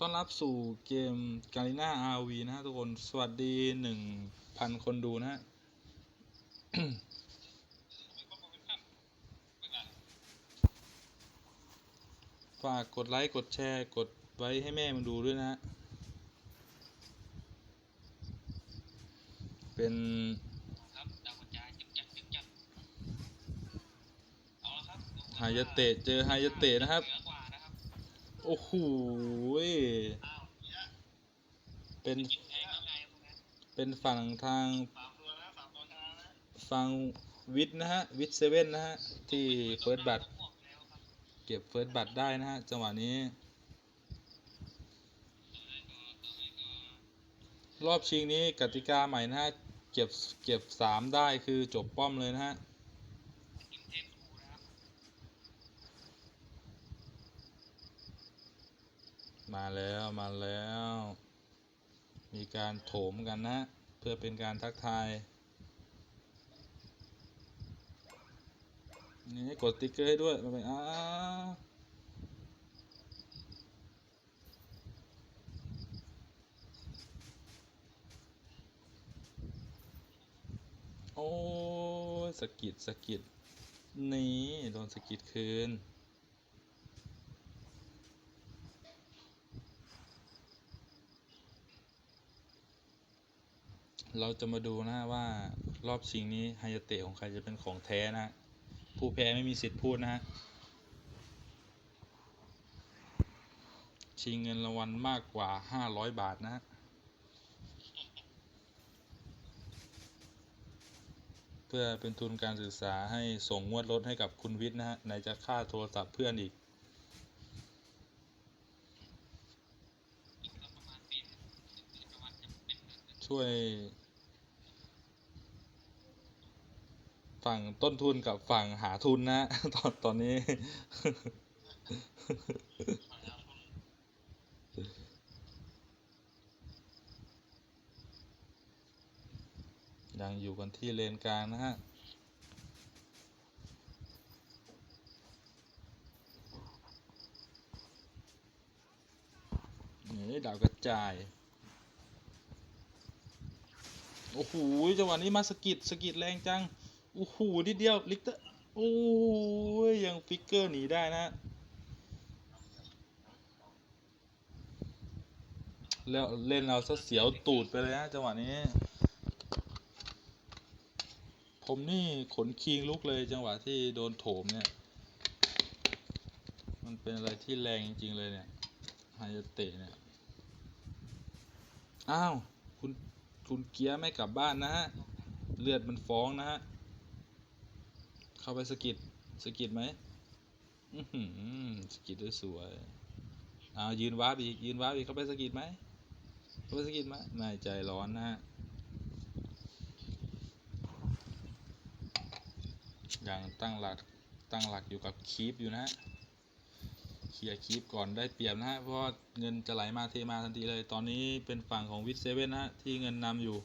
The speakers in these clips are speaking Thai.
ต้อนรับสู่เกมกาลิน่าอาวีนะฮะทุกคน สวัสดีหนึ่งพันคนดูนะฮะ ฝากกดไลค์ กดแชร์ กดไว้ให้แม่มันดูด้วยนะฮะเป็นครับดาวกระจายจึกจักจึกจักเอาละครับดูไฮยาเตะเจอไฮยาเตะนะครับ โอ้โหเป็นเป็นฝั่งทางฝั่งวิทนะฮะ วิทเซเว่นนะฮะ ที่เฟิร์สบัตรเก็บเฟิร์สบัตได้นะฮะ จังหวะนี้ รอบชิงนี้กติกาใหม่นะฮะ เก็บเก็บสามได้คือจบป้อมเลยนะฮะ กินเทพทูนะครับ มาแล้วมาแล้ว มีการโถมกันนะ เพื่อเป็นการทักทายนี่กดติ๊กเกอร์ให้ด้วยมาเป็นอ้าโอ้สกิดสกิดนี่โดนสกิดคืน เราจะมาดูนะว่ารอบชิงนี้ไฮยเตะของใครจะเป็นของแท้นะผู้แพ้ไม่มีสิทธิ์พูดนะฮะชิงเงินรางวัลมากกว่า 500 บาทนะฮะเพื่อเป็นทุนการศึกษาให้ส่งงวดรถให้กับคุณวิทย์นะฮะไหนจะค่าโทรศัพท์เพื่อนอีกช่วย ฝั่งต้นทุนกับฝั่งหาทุนนะตอนตอนนี้ ยังอยู่กันที่เลนกลางนะฮะนี่ดาวกระจาย โอ้โห จังหวะนี้มาสกิดสกิดแรงจัง โอ้โหนิดเดียวลิกเตอร์โอ้ยยังฟิกเกอร์หนีได้นะ แล้วเล่นเราซะเสียวตูดไปเลยนะจังหวะนี้ ผมนี่ขนคิงลุกเลยจังหวะที่โดนโถมเนี่ย มันเป็นอะไรที่แรงจริง ๆ เลยเนี่ยฮายาเตะเนี่ย อ้าว คุณ คุณเกียร์ไม่กลับบ้านนะฮะ เลือดมันฟ้องนะฮะ เข้าไปสกิดสกิดไหมอือหือสกิดได้สวยอ้าวยืนว้าบอีกยืนว้าบอีกเข้าไปสกิดไหมเข้าไปสกิดไหมไม่ใจร้อนนะฮะยังตั้งหลักตั้งหลักอยู่กับคีปอยู่นะฮะเคลียร์คีปก่อนได้เปรียบนะฮะเพราะเงินจะไหลมาเทมาทันทีเลย ตอนนี้เป็นฝั่งของวิทเซเว่นนะฮะที่เงินนำอยู่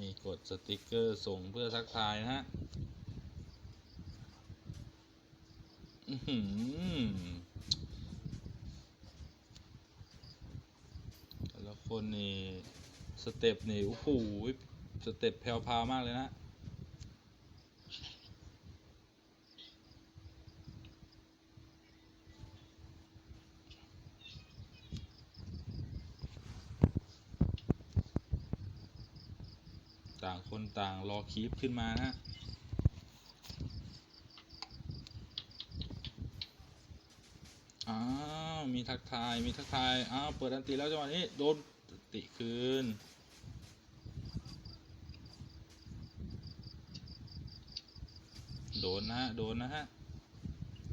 มีกด สติกเกอร์ส่งเพื่อทักทายนะฮะแต่ละคนนี่ สเต็ปนี่ โอ้โห สเต็ปแพรวพามากเลยนะ ต่างคนต่างรอคีปขึ้นมานะอ้าว มีทักทาย มีทักทาย อ้าว เปิดอันตีแล้วจังหวะนี้ โดนติคืนโดนนะฮะ โดนนะฮะ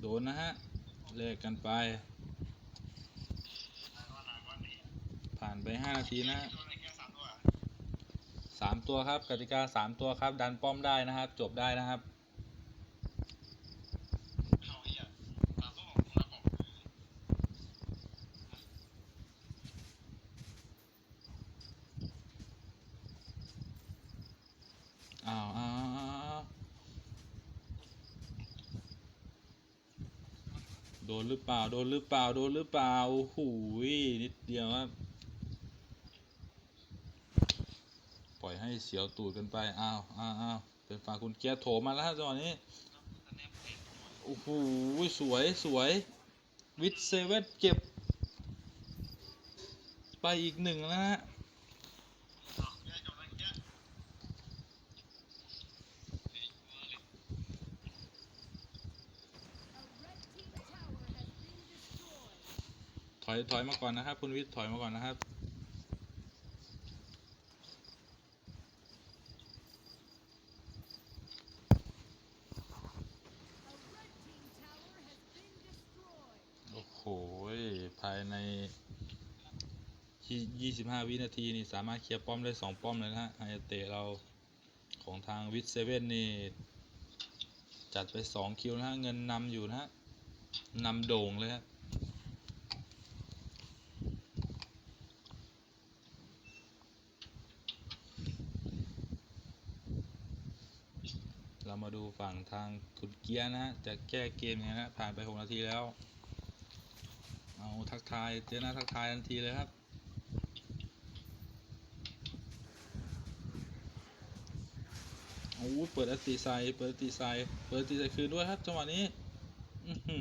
โดนนะฮะแลกกันไป ผ่านไปห้านาทีนะฮะ สามตัวครับกติกาสามตัวครับ ดันป้อมได้นะครับ จบได้นะครับอ้าวอ้าวอ้าวอ้าวอ้าวโดนหรือเปล่า โดนหรือเปล่า โดนหรือเปล่าโอ้โหนิดเดียวครับ ปล่อย ให้เสียวตูดกันไปอ้าวอ้าวอ้าวเป็นฝั่งคุณเกียร์โถมมาแล้วจังหวะนี้โอ้โหสวยสวยวิดเซเว่นเก็บ ไปอีกหนึ่งแล้วฮะถอยถอยมาก่อนนะครับ คุณวิทย์ถอยมาก่อนนะครับ โอ้โห ภายในยี่สิบห้าวินาทีนี่สามารถเคลียร์ป้อมได้สองป้อมเลยนะฮะไฮเตะเราของทางวิทเซเว่นนี่จัดไปสองคิวนะฮะ เงินนำอยู่นะฮะนำโด่งเลยครับเรามาดูฝั่งทางคุณเกียร์นะฮะ จะแก้เกมยังไงนะผ่านไป 6 นาทีแล้ว เอาทักทายเจอหน้าทักทายทันทีเลยครับโอ้เปิดอติไซเปิดอติไซเปิดอติไซคืนด้วยครับจังหวะนี้อ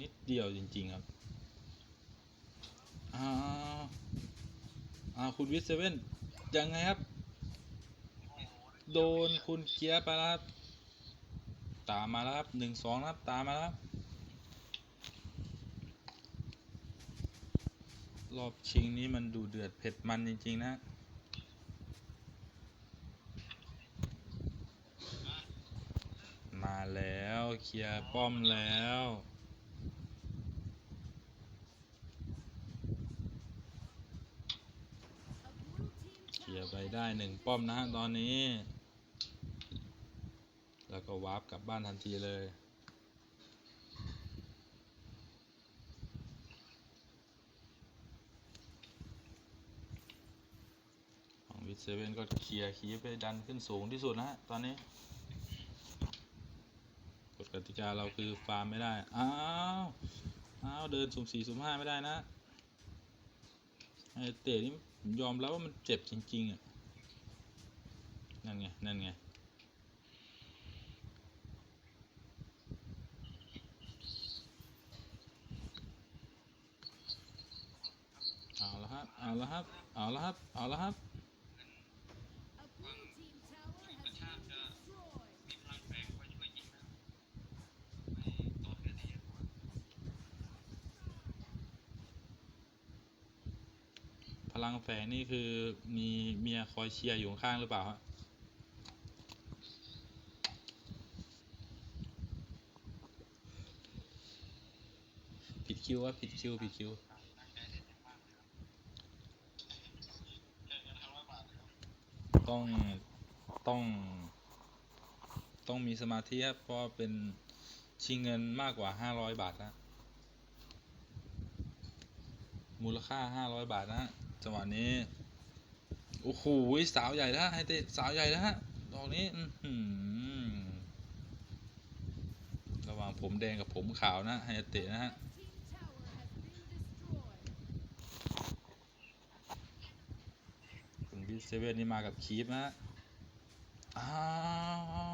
นิดเดียวจริง ๆ ครับอ้าวอ้าวคุณวิทเซเว่นยังไงครับ โดนคุณเกียร์ไปแล้วครับ ตามมาแล้วครับหนึ่งสองครับ ตามมาแล้วครับ รอบชิงนี้มันดูเดือดเผ็ดมันจริง ๆ นะมาแล้วเคลียร์ป้อมแล้ว เคลียร์ไปได้หนึ่งป้อมนะฮะตอนนี้ แล้วก็วาร์ปกลับบ้านทันทีเลย ของวิท เซเว่นก็เคลียร์คีย์ไปดันขึ้นสูงที่สุดนะฮะตอนนี้กฎกติกาเราคือฟาร์มไม่ได้ อ้าว อ้าว เดินสุ่มสี่สุ่มห้าไม่ได้นะไอเตะนี่ยอมแล้วว่ามันเจ็บจริง ๆ อะ นั่นไง นั่นไง เอาละครับ เอาละครับ เอาละครับ เอาละครับ กระชากจะมีพลังแฝงไว้ช่วยยิงนะให้ตัวเพื่อนได้เยอะกว่า พ ลังแฝงนี่คือมีเมียคอยเชียร์อยู่ข้างหรือเปล่าฮะผิดคิววะผิดคิวผิดคิวต้องต้อง ต้องมีสมาธิครับเพราะเป็นชิงเงินมากกว่า500บาทนะมูลค่า500บาทนะฮะ จังหวะนี้ โอ้โหสาวใหญ่แล้วไฮเตะสาวใหญ่แล้วฮะดอกนี้อืระหว่างผมแดงกับผมขาวนะไฮเตะนะฮะคุณบิเซเว่นนี่มากับคีฟนะฮะอ้าว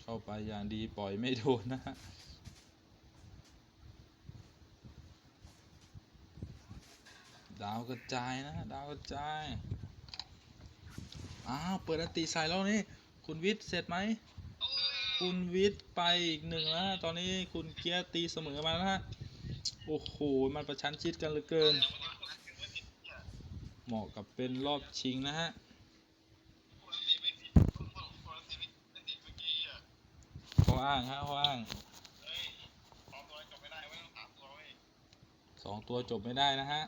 เข้าไปอย่างดีปล่อยไม่โดนนะฮะ ดาวกระจายนะ ดาวกระจาย อ้าว เปิดอันติใส่แล้วนี่ คุณวิทย์เสร็จไหม คุณวิทย์ไปอีกหนึ่งแล้วฮะตอนนี้คุณเกียร์ตีเสมอมาแล้วฮะ โอ้โห มันประชันชิดกันเหลือเกิน เหมาะกับเป็นรอบชิงนะฮะคนตีไม่ผิดคนคนตีไม่ติดเมื่อกี้อะข้ออ้างฮะข้ออ้างเฮ้ยสองตัวจบไม่ได้เว้ยต้องสามตัวเว้ย สองตัวจบไม่ได้นะฮะ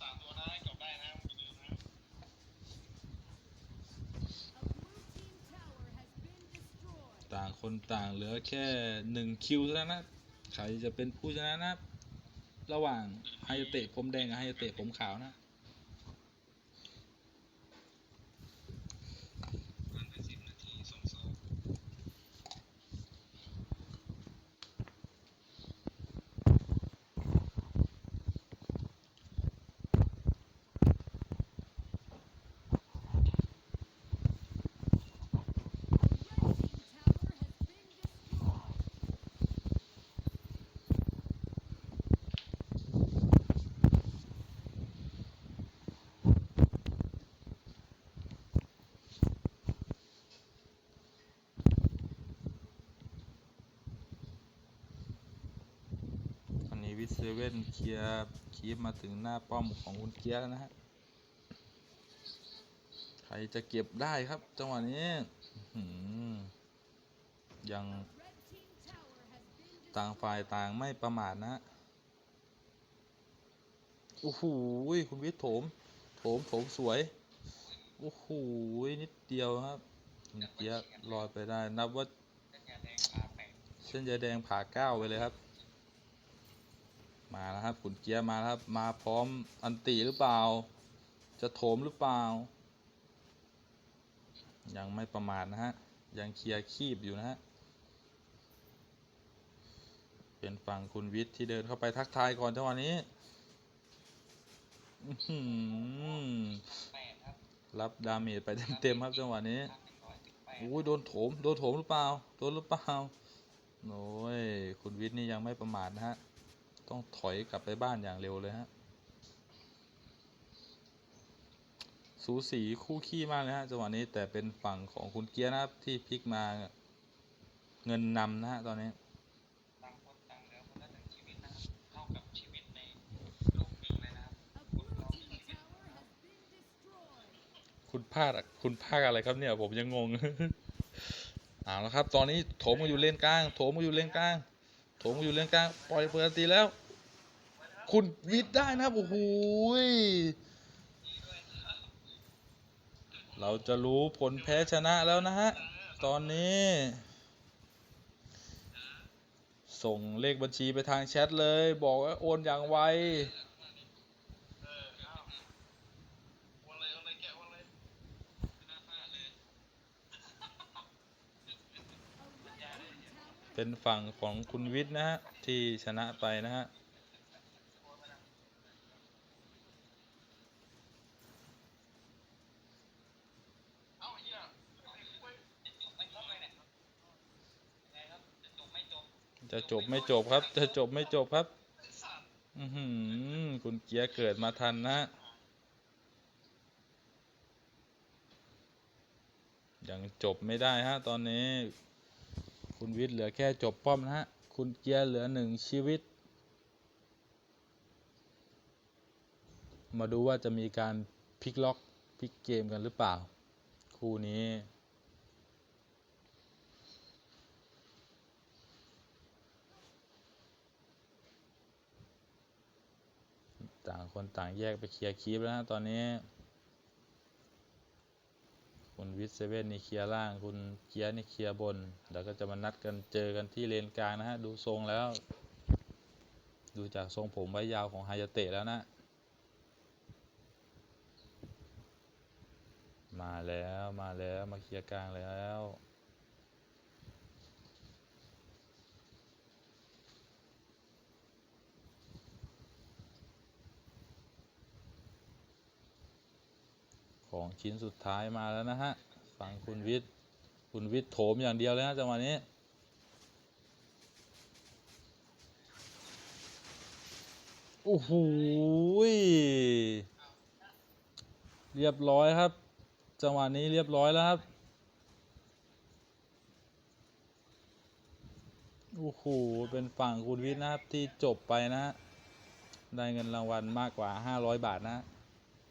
สามตัวนะจบได้นะมึงอย่าลืมนะ ต่างคนต่างเหลือแค่หนึ่งคิวเท่านั้นนะใครจะเป็นผู้ชนะนะ ระหว่างไฮเตะผมแดงกับไฮเตะผมขาวนะ ผ่านไปสิบนาทีสองสอง ตอนนี้วิส เว่นเคลียร์คีปมาถึงหน้าป้อมของคุณเกียร์แล้วนะฮะ ใครจะเก็บได้ครับจังหวะนี้ยังต่างฝ่ายต่างไม่ประมาทนะโอ้โหคุณวิทย์โถม โถม โถมสวย โอ้โหนิดเดียวครับคุณเกียร์ลอยไปได้ นับว่าเส้นยาแดงพาแปดเส้นยแดงผ่าเก้าไปเลยครับ มาแล้วครับขุนเกียร์มาแล้วครับ มาพร้อมอันติหรือเปล่า จะโถมหรือเปล่า ยังไม่ประมาทนะฮะ ยังเคลียร์คีบอยู่นะฮะ เป็นฝั่งคุณวิทย์ที่เดินเข้าไปทักทายก่อนจังหวะนี้รับดาเมจไปเต็มๆครับจังหวะนี้อยสิบแปดโอ้ยโดนโถม โดนโถมหรือเปล่า โดนหรือเปล่าโอ้ย คุณวิทย์นี่ยังไม่ประมาทนะฮะ ต้องถอยกลับไปบ้านอย่างเร็วเลยฮะ สูสีคู่ขี้มากเลยฮะจังหวะนี้แต่เป็นฝั่งของคุณเกียร์นะครับที่พลิกมาเงินนำนะฮะตอนนี้คุณพลาดอะคุณพลาดอะไรครับเนี่ย ผมยังงง เอาแล้วครับ ตอนนี้โถมมาอยู่เลนกลาง โถมมาอยู่เลนกลาง โถงอยู่เลนกลางปล่อยเปิดตีแล้ว คุณวิทย์ได้นะครับ โอ้โหยเราจะรู้ผลแพ้ชนะแล้วนะฮะ ตอนนี้ ส่งเลขบัญชีไปทางแชทเลย บอกว่าโอนอย่างไว เออเอาวันเลยวันเลยแกะวันเลยไม่น่าพลาดเลยสัญญาได้ เห็นเป็นฝั่งของคุณวิทย์นะฮะ ที่ชนะไปนะฮะจะจบไม่จบครับ จะจบไม่จบครับ อือคุณเกียร์เกิดมาทันนะ ยังจบไม่ได้ฮะ ตอนนี้ คุณวิทย์เหลือแค่จบป้อมนะฮะ คุณเกียร์เหลือหนึ่งชีวิต มาดูว่าจะมีการพลิกล็อกพลิกเกมกันหรือเปล่า คู่นี้ต่างคนต่างแยกไปเคลียร์คีปแล้วนะตอนนี้ คุณวิทย์เซเว่นนี่เคลียร์ล่าง คุณเกียร์นี่เคลียร์บน แล้วก็จะมานัดกันเจอกันที่เลนกลางนะฮะ ดูทรงแล้ว ดูจากทรงผมไว้ยาวของไฮายาเตะแล้วนะ มาแล้วมาแล้วมาเคลียร์กลางแล้ว ของชิ้นสุดท้ายมาแล้วนะฮะฝั่งคุณวิทย์ คุณวิทย์โถมอย่างเดียวเลยนะจังหวะนี้ โอ้โห เรียบร้อยครับ จังหวะนี้เรียบร้อยแล้วครับ โอ้โห เป็นฝั่งคุณวิทย์นะครับที่จบไปนะฮะได้เงินรางวัลมากกว่า 500 บาทนะ